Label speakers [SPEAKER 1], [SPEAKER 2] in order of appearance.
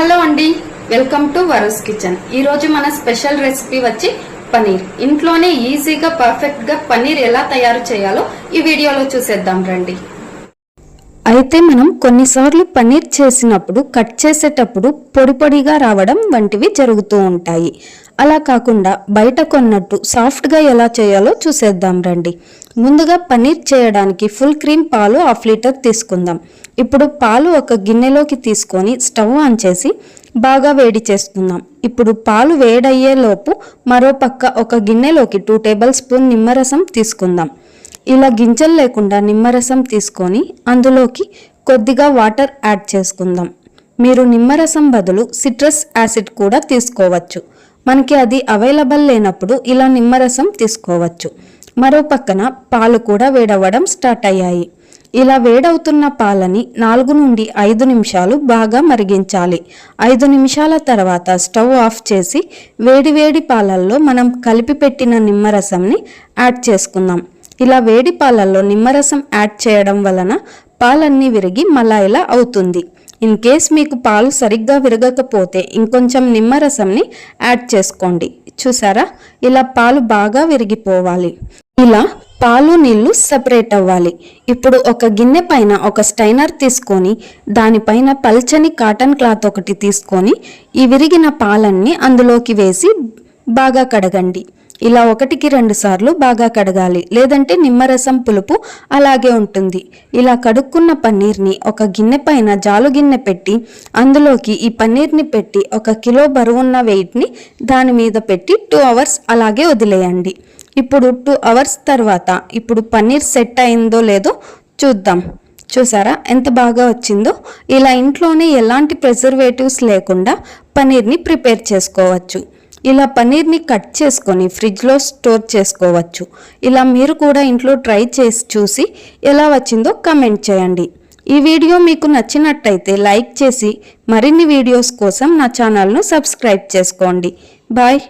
[SPEAKER 1] Hello అండి welcome to వరస్ kitchen. ఈరోజు మన స్పెషల్ రెసిపీ వచ్చి పనీర్ ఇంట్లోనే ఈజీగా పర్ఫెక్ట్గా పనీర్ ఎలా తయారు చేయాలో ఈ వీడియోలో చూసేద్దాం రండి. అయితే మనం కొన్నిసార్లు పన్నీర్ చేసినప్పుడు కట్ చేసేటప్పుడు పొడి పొడిగా రావడం వంటివి జరుగుతూ ఉంటాయి. అలా కాకుండా బయట కొన్నట్టు సాఫ్ట్గా ఎలా చేయాలో చూసేద్దాం రండి. ముందుగా పన్నీర్ చేయడానికి ఫుల్ క్రీమ్ పాలు హాఫ్ లీటర్ తీసుకుందాం. ఇప్పుడు పాలు ఒక గిన్నెలోకి తీసుకొని స్టవ్ ఆన్ చేసి బాగా వేడి చేసుకుందాం. ఇప్పుడు పాలు వేడయ్యేలోపు మరో పక్క ఒక గిన్నెలోకి టూ టేబుల్ స్పూన్ నిమ్మరసం తీసుకుందాం. ఇలా గింజలు లేకుండా నిమ్మరసం తీసుకొని అందులోకి కొద్దిగా వాటర్ యాడ్ చేసుకుందాం. మీరు నిమ్మరసం బదులు సిట్రస్ యాసిడ్ కూడా తీసుకోవచ్చు. మనకి అది అవైలబుల్ లేనప్పుడు ఇలా నిమ్మరసం తీసుకోవచ్చు. మరో పక్కన పాలు కూడా వేడవ్వడం స్టార్ట్ అయ్యాయి. ఇలా వేడవుతున్న పాలని నాలుగు నుండి ఐదు నిమిషాలు బాగా మరిగించాలి. ఐదు నిమిషాల తర్వాత స్టవ్ ఆఫ్ చేసి వేడి వేడి పాలల్లో మనం కలిపి పెట్టిన నిమ్మరసంని యాడ్ చేసుకుందాం. ఇలా వేడి పాలల్లో నిమ్మరసం యాడ్ చేయడం వలన పాలన్నీ విరిగి మలాయిలా అవుతుంది. ఇన్ కేస్ మీకు పాలు సరిగ్గా విరగకపోతే ఇంకొంచెం నిమ్మరసంని యాడ్ చేసుకోండి. చూసారా? ఇలా పాలు బాగా విరిగిపోవాలి. ఇలా పాలు నీళ్ళు సపరేట్ అవ్వాలి. ఇప్పుడు ఒక గిన్నె పైన ఒక స్టైనర్ తీసుకొని దానిపైన పల్చని కాటన్ క్లాత్ ఒకటి తీసుకొని ఈ విరిగిన పాలన్నీ అందులోకి వేసి బాగా కడగండి. ఇలా ఒకటికి రెండు సార్లు బాగా కడగాలి లేదంటే నిమ్మరసం పులుపు అలాగే ఉంటుంది. ఇలా కడుక్కున్న పన్నీర్ని ఒక గిన్నె పైన జాలు గిన్నె పెట్టి అందులోకి ఈ పన్నీర్ని పెట్టి ఒక కిలో బరువున్న వెయిట్ని దాని మీద పెట్టి టూ అవర్స్ అలాగే వదిలేయండి. ఇప్పుడు టూ అవర్స్ తర్వాత ఇప్పుడు పన్నీర్ సెట్ అయిందో లేదో చూద్దాం. చూసారా? ఎంత బాగా వచ్చిందో? ఇలా ఇంట్లోనే ఎలాంటి ప్రిజర్వేటివ్స్ లేకుండా పన్నీర్ని ప్రిపేర్ చేసుకోవచ్చు. ఇలా పన్నీర్ని కట్ చేసుకొని ఫ్రిడ్జ్లో స్టోర్ చేసుకోవచ్చు. ఇలా మీరు కూడా ఇంట్లో ట్రై చేసి చూసి ఎలా వచ్చిందో కమెంట్ చేయండి. ఈ వీడియో మీకు నచ్చినట్టయితే లైక్ చేసి మరిన్ని వీడియోస్ కోసం నా ఛానల్ను సబ్స్క్రైబ్ చేసుకోండి. బాయ్.